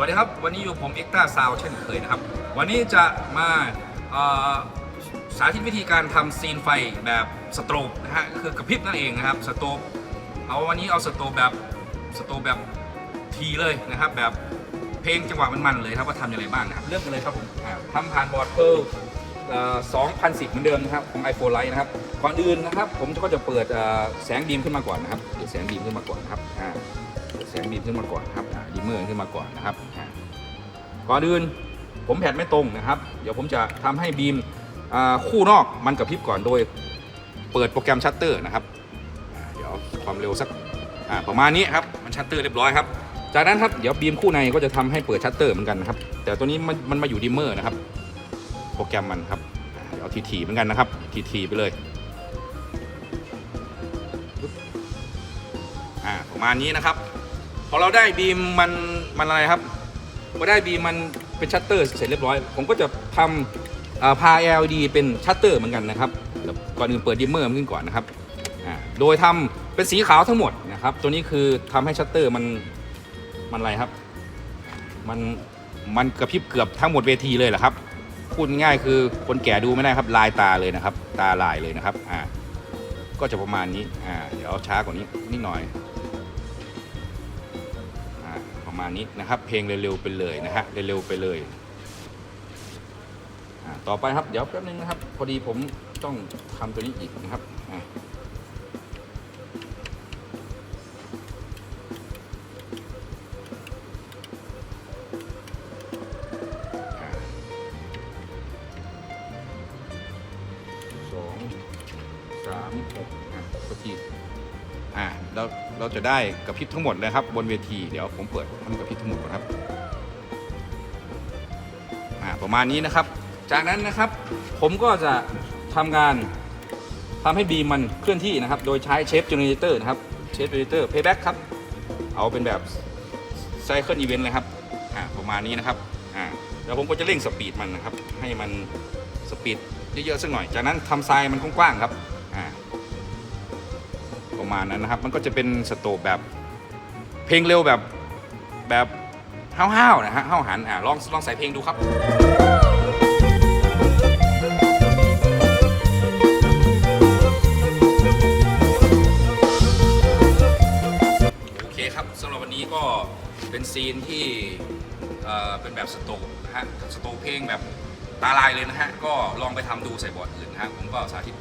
วัสดีครับ วันนี้อยู่ผมเอ็กต้าซาวเช่นเคยนะครับ วันนี้จะมาสาธิตวิธีการทำซีนไฟแบบสโตรบนะฮะคือกระพริบนั่นเองนะครับสโตรบเอาวันนี้เอาสโตรบแบบสโตรบแบบทีเลยนะครับ แบบเพลงจังหวะมันๆเลยครับว่าทำยังไงบ้างนะครับเริ่มกันเลยครับผมทำผ่านบอร์ดเพิร์ล2010 เหมือนเดิมนะครับของ iPhone Lite นะครับก่อนอื่นนะครับ ผมก็จะเปิดแสงบีมขึ้นมาก่อนนะครับเปิดแสงบีมขึ้นมาก่อนนะครับ อ่าแสงบีมขึ้นมาก่อนครับดีเมอร์ขึ้นมาก่อนนะครับก่อนอื่นผมแผดไม่ตรงนะครับ เดี๋ยวผมจะทำให้บีมคู่นอกมันกระพริบก่อนโดย เปิดโปรแกรมชัตเตอร์นะครับเดี๋ยวความเร็วสักประมาณนี้ครับมันชัตเตอร์เรียบร้อยครับจากนั้นครับเดี๋ยวบีมคู่ในก็จะทำให้เปิดชัตเตอร์เหมือนกันนะครับแต่ตัวนี้มันมันมาอยู่ดีเมอร์นะครับ โปรแกรมมันครับเดี๋ยวเอาทีๆเหมือนกันนะครับทีๆไปเลย อ่าประมาณนี้นะครับ พอเราได้บีมมันมันอะไรครับพอได้บีมมันเป็นชัตเตอร์เสร็จเรียบร้อย ผมก็จะทำอ่าพา LED เป็นชัตเตอร์เหมือนกันนะครับก่อนอื่นเปิดดิมเมอร์ขึ้นก่อนนะครับโดยทำเป็นสีขาวทั้งหมดนะครับ ตัวนี้คือทำให้ชัตเตอร์มันมันอะไรครับ มันมันกระพริบเกือบทั้งหมดเวทีเลยแหละครับ พูดง่ายคือคนแก่ดูไม่ได้ครับลายตาเลยนะครับ ตาลายเลยนะครับ อ่า ก็จะประมาณนี้ อ่า เดี๋ยวช้ากว่านี้นิดหน่อย ณนี้นะครับ เพลงเร็วๆไปเลยนะฮะเร็วๆไปเลยต่อไปครับเดี๋ยวแป๊บนึงนะครับ พอดีผมต้องทำตัวนี้อีกนะครับสองสามหกอะพอดี อ่าเราเราจะได้กระพริบทั้งหมดเลยครับบนเวทีเดี๋ยวผมเปิดทำกระพริบทั้งหมดก่อนครับอ่าประมาณนี้นะครับ จากนั้นนะครับ ผมก็จะทำการทำให้บีมมันเคลื่อนที่นะครับ โดยใช้เชฟเจเนเรเตอร์นะครับเชฟเจเนเรเตอร์เพย์แบ็กครับ เอาเป็นแบบไซเคิลอีเวนต์เลยครับอ่าประมาณนี้นะครับอ่าแล้วผมก็จะเร่งสปีดมันนะครับ ให้มันสปีดเยอะๆสักหน่อย จากนั้นทำทรายมันกว้างๆครับ ประมาณนั้นนะครับ มันก็จะเป็นสโตปแบบเพลงเร็วแบบแบบห้าวๆนะฮะห้าวหันอะลองลองใส่เพลงดูครับโอเคครับสำหรับวันนี้ก็เป็นซีนที่เอ่อเป็นแบบสโตปนะฮะสโตปเพลงแบบ ตาลายเลยนะฮะ ก็ลองไปทำดูใส่บอร์ดอื่นนะฮะ ผมก็สาธิต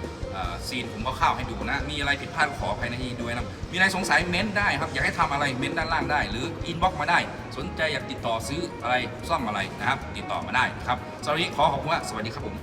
ซีนผมก็เข้าวให้ดูนะ มีอะไรผิดพลาดขออภัยในที่ด้วยนะ มีอะไรสงสัยเม้นได้ครับ อยากให้ทำอะไรเม้นด้านล่างได้ หรืออินบ็อกมาได้ สนใจอยากติดต่อซื้ออะไรซ่อมอะไรนะครับ ติดต่อมาได้ครับสำหรับวันนี้ขอขอบคุณว่าสวัสดีครับผม